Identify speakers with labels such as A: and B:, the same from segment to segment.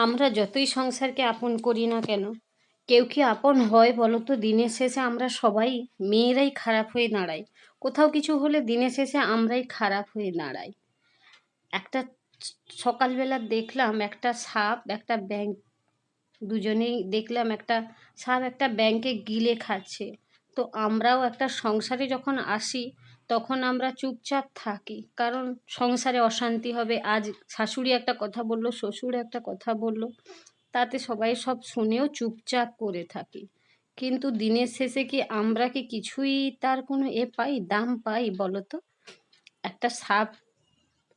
A: আমরা যতই সংসারকে আপন করি না কেন, কেউ কি আপন হয় বলো তো? দিনের শেষে আমরা সবাই মেয়েরাই খারাপ হয়ে দাঁড়াই। কোথাও কিছু হলে দিনের শেষে আমরাই খারাপ হয়ে দাঁড়াই। একটা সকালবেলা দেখলাম একটা সাপ, একটা ব্যাংক দুজনেই দেখলাম একটা সাপ একটা ব্যাংকে গিলে খাচ্ছে। তো আমরাও একটা সংসারে যখন আসি তখন আমরা চুপচাপ থাকি। কারণ সংসারে অশান্তি হবে। আজ শাশুড়ি একটা কথা বলল, শ্বশুর একটা কথা বলল। তাতে সবাই সব শুনেও চুপচাপ করে থাকি। কিন্তু দিনের শেষে কি আমরা কি কিছুই তার কোনো এ পাই, দাম পাই বলো তো? একটা সাপ,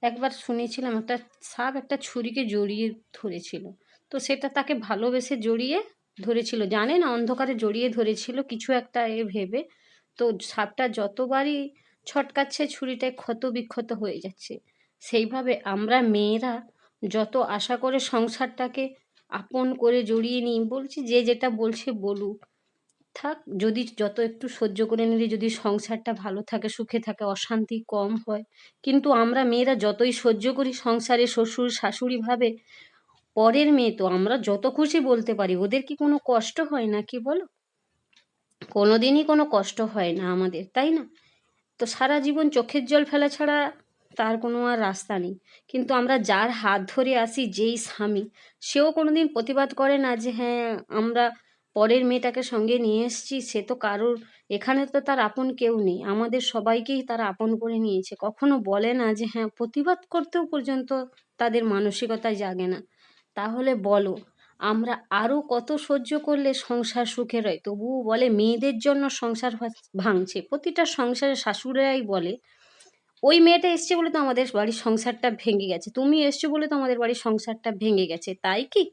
A: একবার শুনেছিলাম, একটা সাপ একটা ছুরিকে জড়িয়ে ধরেছিল। তো সেটা তাকে ভালোবেসে জড়িয়ে ধরেছিল। জানে না, অন্ধকারে জড়িয়ে ধরেছিল কিছু একটা এ ভেবে। তো সাপটা যতবারই ছটকাচ্ছে ছুরিটায় ক্ষত বিক্ষত হয়ে যাচ্ছে। সেইভাবে আমরা মেয়েরা যত আশা করে সংসারটাকে আপন করে জড়িয়ে নিই, বলছি যে যেটা বলছে বলুক। থাক, যদি যত একটু সহ্য করে নিলে যদি সংসারটা ভালো থাকে, সুখে থাকে, অশান্তি কম হয়, কিন্তু আমরা মেয়েরা যতই সহ্য করি সংসারে শ্বশুর, শাশুড়ি ভাবে, পরের মেয়ে তো আমরা যত খুশি বলতে পারি, ওদের কি কোনো কষ্ট হয় না কি বলো? কোনো দিনই কোনো কষ্ট হয় না আমাদের, তাই না? তো সারা জীবন চোখের জল ফেলা ছাড়া তার কোনো আর রাস্তা নেই। কিন্তু আমরা যার হাত ধরে আসি যেই স্বামী, সেও কোনো দিন প্রতিবাদ করে না যে হ্যাঁ আমরা পরের মেয়েটাকে সঙ্গে নিয়ে এসেছি, সে তো কারোর এখানে তো তার আপন কেউ নেই। আমাদের সবাইকেই তারা আপন করে নিয়েছে। কখনো বলে না যে হ্যাঁ প্রতিবাদ করতেও পর্যন্ত তাদের মানসিকতায় জাগে না। তাহলে বলো আমরা আরও কত সহ্য করলে সংসার সুখের হয় তবুও বলে, মেয়েদের জন্য সংসার ভাঙছে। প্রতিটা সংসারে শাশুড়াই বলে, ওই মেয়েটা এসছে বলে তো আমাদের বাড়ির সংসারটা ভেঙে গেছে। তুমি এসছো বলে তো আমাদের বাড়ির সংসারটা ভেঙে গেছে। তাই কি?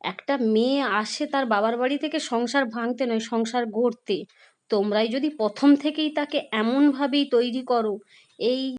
A: একটা মেয়ে আসে তার বাবার বাড়ি থেকে সংসার ভাঙতে নয়, সংসার গড়তে। তোমরাই যদি প্রথম থেকেই তাকে এমনভাবেই তৈরি করো, এই